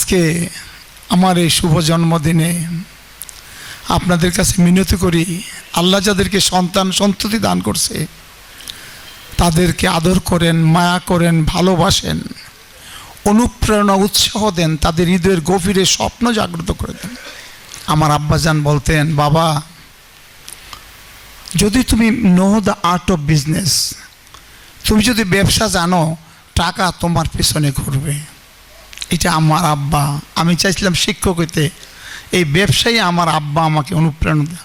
আজকে আমার এই শুভ জন্মদিনে আপনাদের কাছে মিনতি করি, আল্লাহ যাদেরকে সন্তান সন্ততি দান করছে, তাদেরকে আদর করেন, মায়া করেন, ভালোবাসেন, অনুপ্রেরণা, উৎসাহ দেন, তাদের হৃদয়ের গভীরে স্বপ্ন জাগ্রত করে দেন। আমার আব্বাজান বলতেন, বাবা, যদি তুমি know the art of business তুমি যদি ব্যবসা জানো, টাকা তোমার পেছনে ঘুরবে। এটা আমার আব্বা। আমি চাইছিলাম শিক্ষক হইতে। এই ব্যবসায়ী আমার আব্বা আমাকে অনুপ্রেরণা দেয়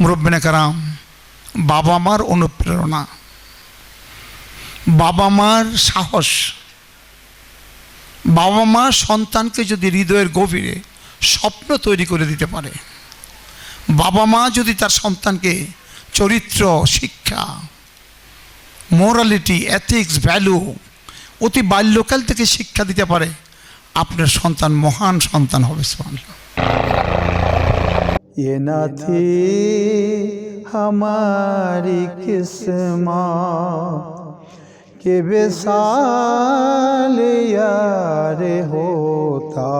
মুরব্বিনা কারাম, বাবা মার অনুপ্রেরণা। বাবা মার সাহস। বাবা মা সন্তানকে যদি হৃদয়ের গভীরে স্বপ্ন তৈরি করে দিতে পারে, বাবা মা যদি তার সন্তানকে চরিত্র, শিক্ষা মোরালিটি এথিক্স ভ্যালু অতি বাল্যকাল থেকে শিক্ষা দিতে পারে আপনার সন্তান মহান সন্তান হবে সুবহানাল্লাহ। ये न थी हमारी किस्मत के विशाल यार होता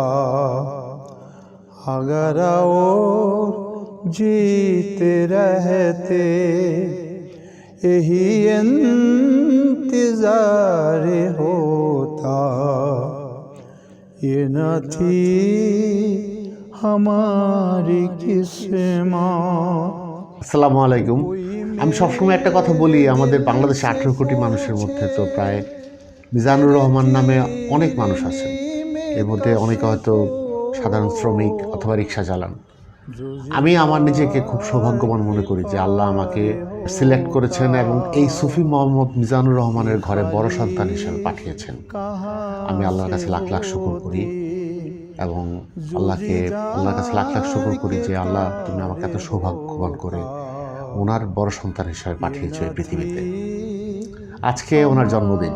अगर और जीते रहते यही इंतजार होता ये न थी हमारी किस्मत আসসালামু আলাইকুম আমি সবসময় একটা কথা বলি আমাদের বাংলাদেশে আঠেরো কোটি মানুষের মধ্যে তো প্রায় মিজানুর রহমান নামে অনেক মানুষ আছেন এর মধ্যে অনেকে হয়তো সাধারণ শ্রমিক অথবা রিক্সা চালান আমি আমার নিজেকে খুব সৌভাগ্যবান মনে করি যে আল্লাহ আমাকে সিলেক্ট করেছেন এবং এই সুফি মোহাম্মদ মিজানুর রহমানের ঘরে বড় সন্তান হিসেবে পাঠিয়েছেন। আমি আল্লাহর কাছে লাখ লাখ শুকুর করি এবং আল্লাহকে, আল্লাহর কাছে লাখ লাখ শুকুর করি যে আল্লাহ, তুমি আমাকে এত সৌভাগ্যবান করে ওনার বড় সন্তান হিসেবে পাঠিয়েছো এই পৃথিবীতে। আজকে ওনার জন্মদিন।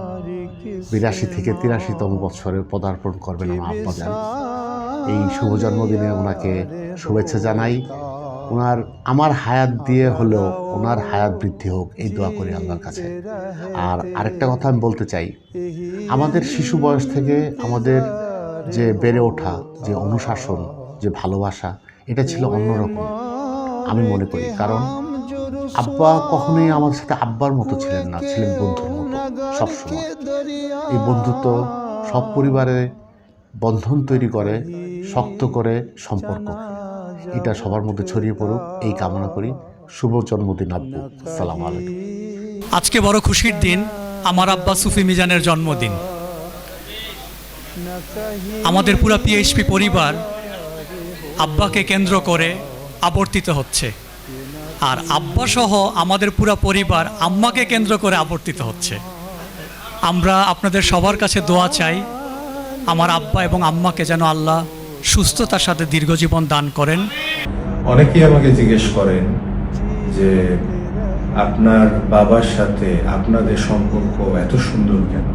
বিরাশি থেকে তিরাশিতম বছরে পদার্পণ করবেন আমার আব্বা এই শুভ জন্মদিনে ওনাকে শুভেচ্ছা জানাই। ওনার, আমার হায়াত দিয়ে হলেও ওনার হায়াত বৃদ্ধি হোক, এই দোয়া করি আল্লাহর কাছে। আর আরেকটা কথা আমি বলতে চাই, আমাদের শিশু বয়স থেকে আমাদের যে বেড়ে ওঠা, যে অনুশাসন, যে ভালোবাসা, এটা ছিল অন্যরকম, আমি মনে করি। কারণ আব্বা কখনোই আমার সাথে আব্বার মতো ছিলেন না, ছিলেন বন্ধুর মতো, সবসময়। এই বন্ধুত্ব সব পরিবারে বন্ধন তৈরি করে, শক্ত করে সম্পর্ক। এটা সবার মধ্যে ছড়িয়ে পড়ুক। এই কামনা করি। শুভ জন্মদিন, আব্বু। আসসালামু আলাইকুম। আজকে বড় খুশির দিন, আমার আব্বা সুফি মিজানের জন্মদিন। আমাদের পুরা পিএইচপি পরিবার আব্বাকে কেন্দ্র করে আবর্তিত হচ্ছে। আর আব্বা সহ আমাদের পুরা পরিবার আম্মাকে কেন্দ্র করে আবর্তিত হচ্ছে। আমরা আপনাদের সবার কাছে দোয়া চাই। আমার আব্বা এবং আম্মাকে যেন আল্লাহ সুস্থতার সাথে দীর্ঘজীবন দান করেন। অনেকেই আমাকে জিজ্ঞেস করেন যে, আপনার বাবার সাথে আপনাদের সম্পর্ক এত সুন্দর কেন?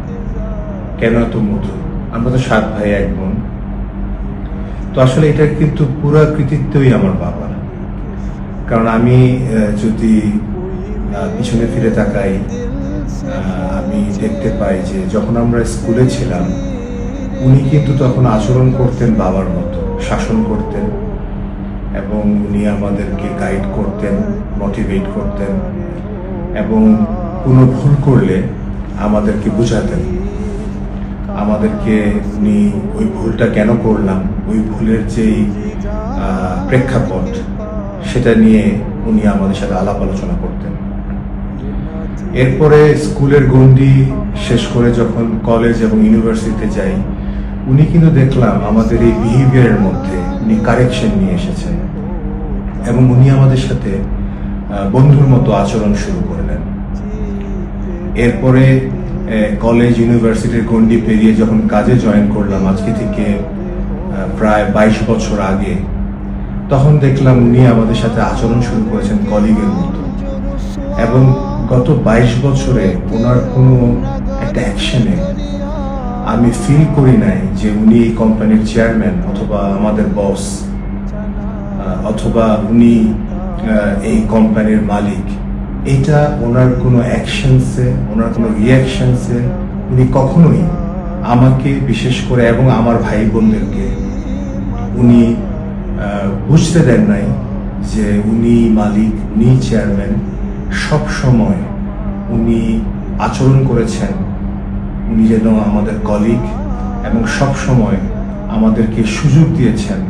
কেন এত মধুর? আমরা তো সাত ভাই, এক বোন। তো আসলে এটা কিন্তু পুরা কৃতিত্বই আমার বাবার। কারণ আমি যদি পিছনে ফিরে তাকাই আমি দেখতে পাই যে যখন আমরা স্কুলে ছিলাম উনি কিন্তু তখন আচরণ করতেন বাবার মতো, শাসন করতেন এবং উনি আমাদেরকে গাইড করতেন মোটিভেট করতেন এবং কোনো ভুল করলে আমাদেরকে বোঝাতেন। আমাদেরকে উনি ওই ভুলটা কেন করলাম, ওই ভুলের যেই প্রেক্ষাপট, সেটা নিয়ে উনি আমাদের সাথে আলাপ আলোচনা করতেন। এরপরে স্কুলের গণ্ডি শেষ করে যখন কলেজ এবং ইউনিভার্সিটিতে যাই উনি কিন্তু দেখলাম আমাদের এই বিহেভিয়ারের মধ্যে উনি কারেকশন নিয়ে এসেছেন এবং উনি আমাদের সাথে বন্ধুর মতো আচরণ শুরু করলেন। এরপরে কলেজ ইউনিভার্সিটির গণ্ডি পেরিয়ে যখন কাজে জয়েন করলাম আজকে থেকে প্রায় বাইশ বছর আগে, তখন দেখলাম উনি আমাদের সাথে আচরণ শুরু করেছেন কলিগের মতো। এবং গত বাইশ বছরে ওনার কোনো একটা অ্যাকশনে আমি ফিল করি নাই যে উনি এই কোম্পানির চেয়ারম্যান অথবা আমাদের বস অথবা উনি এই কোম্পানির মালিক। এটা ওনার কোনো অ্যাকশনসে ওনার কোনো রিয়াকশনসে উনি কখনোই আমাকে বিশেষ করে এবং আমার ভাই বোনদেরকে উনি বুঝতে দেন নাই যে উনি মালিক, উনি চেয়ারম্যান সব সময় উনি আচরণ করেছেন উনি যেন আমাদের কলিগ এবং সব সময় আমাদেরকে সুযোগ দিয়েছেন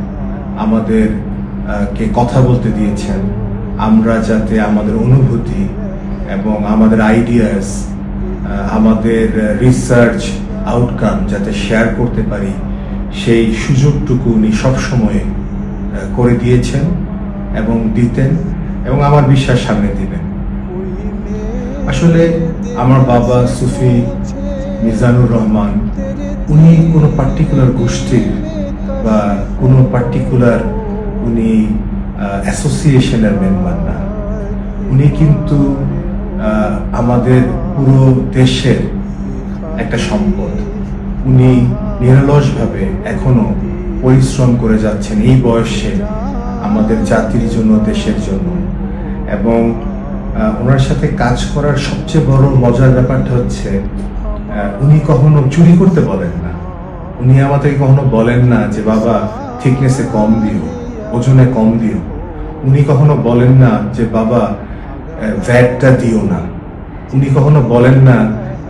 আমাদের কে কথা বলতে দিয়েছেন। আমরা যাতে আমাদের অনুভূতি এবং আমাদের আইডিয়াস আমাদের রিসার্চ আউটকাম যাতে শেয়ার করতে পারি, সেই সুযোগটুকু উনি সবসময় করে দিয়েছেন এবং দিতেন এবং আমার বিশ্বাস সামনে দিবেন। আসলে আমার বাবা সুফি মিজানুর রহমান, উনি কোনো পার্টিকুলার গোষ্ঠীর বা কোনো পার্টিকুলার উনি অ্যাসোসিয়েশনের মেম্বার না। উনি কিন্তু আমাদের পুরো দেশের একটা সম্পদ। উনি নিরলসভাবে এখনও পরিশ্রম করে যাচ্ছেন এই বয়সে আমাদের জাতির জন্য, দেশের জন্য। এবং ওনার সাথে কাজ করার সবচেয়ে বড় মজার ব্যাপারটা হচ্ছে উনি কখনো চুরি করতে বলেন না। উনি আমাদেরকে কখনো বলেন না যে, বাবা থিকনেসে কম দিও, ওজনে কম দিও। উনি কখনো বলেন না যে, বাবা ভ্যাটটা দিও না। উনি কখনো বলেন না,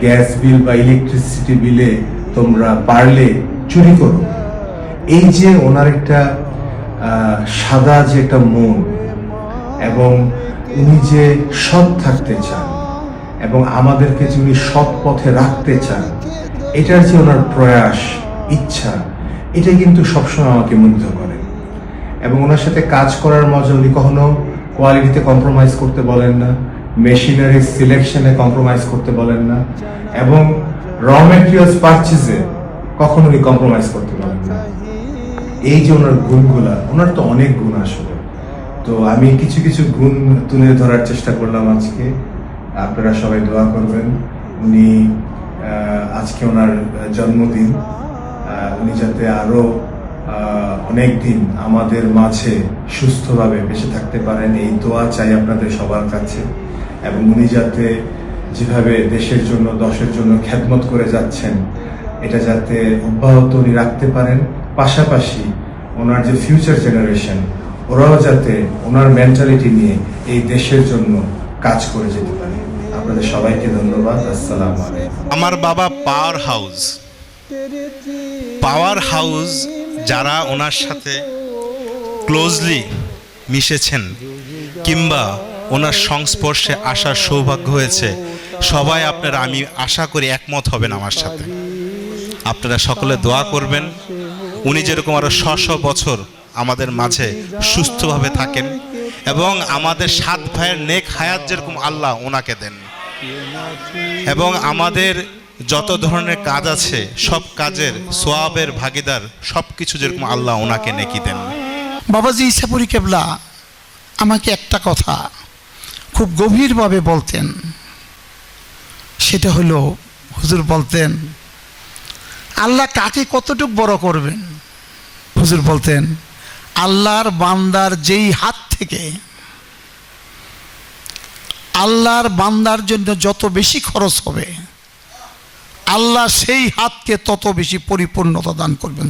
গ্যাস বিল বা ইলেকট্রিসিটি বিলে তোমরা পারলে চুরি করো। এই যে ওনার একটা সাদা যে একটা মন, এবং উনি যে সৎ থাকতে চান এবং আমাদেরকে যে উনি সৎ পথে রাখতে চান, এটার যে ওনার প্রয়াস, ইচ্ছা, এটা কিন্তু সবসময় আমাকে মুগ্ধ করে। এবং ওনার সাথে কাজ করার মজা উনি কখনো কোয়ালিটিতে কম্প্রোমাইজ করতে বলেন না মেশিনারি সিলেকশনে কম্প্রোমাইজ করতে বলেন না, এবং র মেটেরিয়ালস পারচেজে কখনো উনি কম্প্রোমাইজ করতে বলেন না। এই যে ওনার গুণগুলা, ওনার তো অনেক গুণ আসলে তো আমি কিছু কিছু গুণ তুলে ধরার চেষ্টা করলাম আজকে। আপনারা সবাই দোয়া করবেন। উনি আজকে ওনার জন্মদিন। উনি যাতে আরও অনেক দিন আমাদের মাঝে সুস্থভাবে বেঁচে থাকতে পারেন, এই দোয়া চাই আপনাদের সবার কাছে। এবং উনি যাতে যেভাবে দেশের জন্য, দশের জন্য খ্যাতমত করে যাচ্ছেন, এটা যাতে অব্যাহত উনি রাখতে পারেন। পাশাপাশি ওনার যে ফিউচার জেনারেশন ওরাও যাতে ওনার মেন্টালিটি নিয়ে এই দেশের জন্য কাজ করে যেতে পারে। আপনাদের সবাইকে ধন্যবাদ। আসসালামু আমার বাবা পাওয়ার হাউস। পাওয়ার হাউস যারা ওনার সাথে ক্লোজলি মিশেছেন কিংবা ওনার সংস্পর্শে আসার সৌভাগ্য হয়েছে, সবাই আপনারা, আমি আশা করি একমত হবেন আমার সাথে। আপনারা সকলে দোয়া করবেন। উনি যেরকম আরও শ বছর আমাদের মাঝে সুস্থভাবে থাকেন এবং আমাদের সাত ভাইয়ের নেক হায়াত যেরকম আল্লাহ ওনাকে দেন। এবং আমাদের যত ধরনের কাজ আছে, সব কাজের সোয়াবের ভাগিদার সব কিছু যেরকম আল্লাহ ওনাকে নেকি দেন। বাবাজি ইসাপুরি কেবলা, আমাকে একটা কথা খুব গভীরভাবে বলতেন। সেটা হলো, হুজুর বলতেন, আল্লাহ কাকে কতটুক বড় করবেন? হুজুর বলতেন, আল্লাহর বান্দার যেই হাত থেকে আল্লাহর বান্দার জন্য যত বেশি খরচ হবে, আল্লাহ সেই হাতকে তত বেশি পরিপূর্ণতা দান করবেন।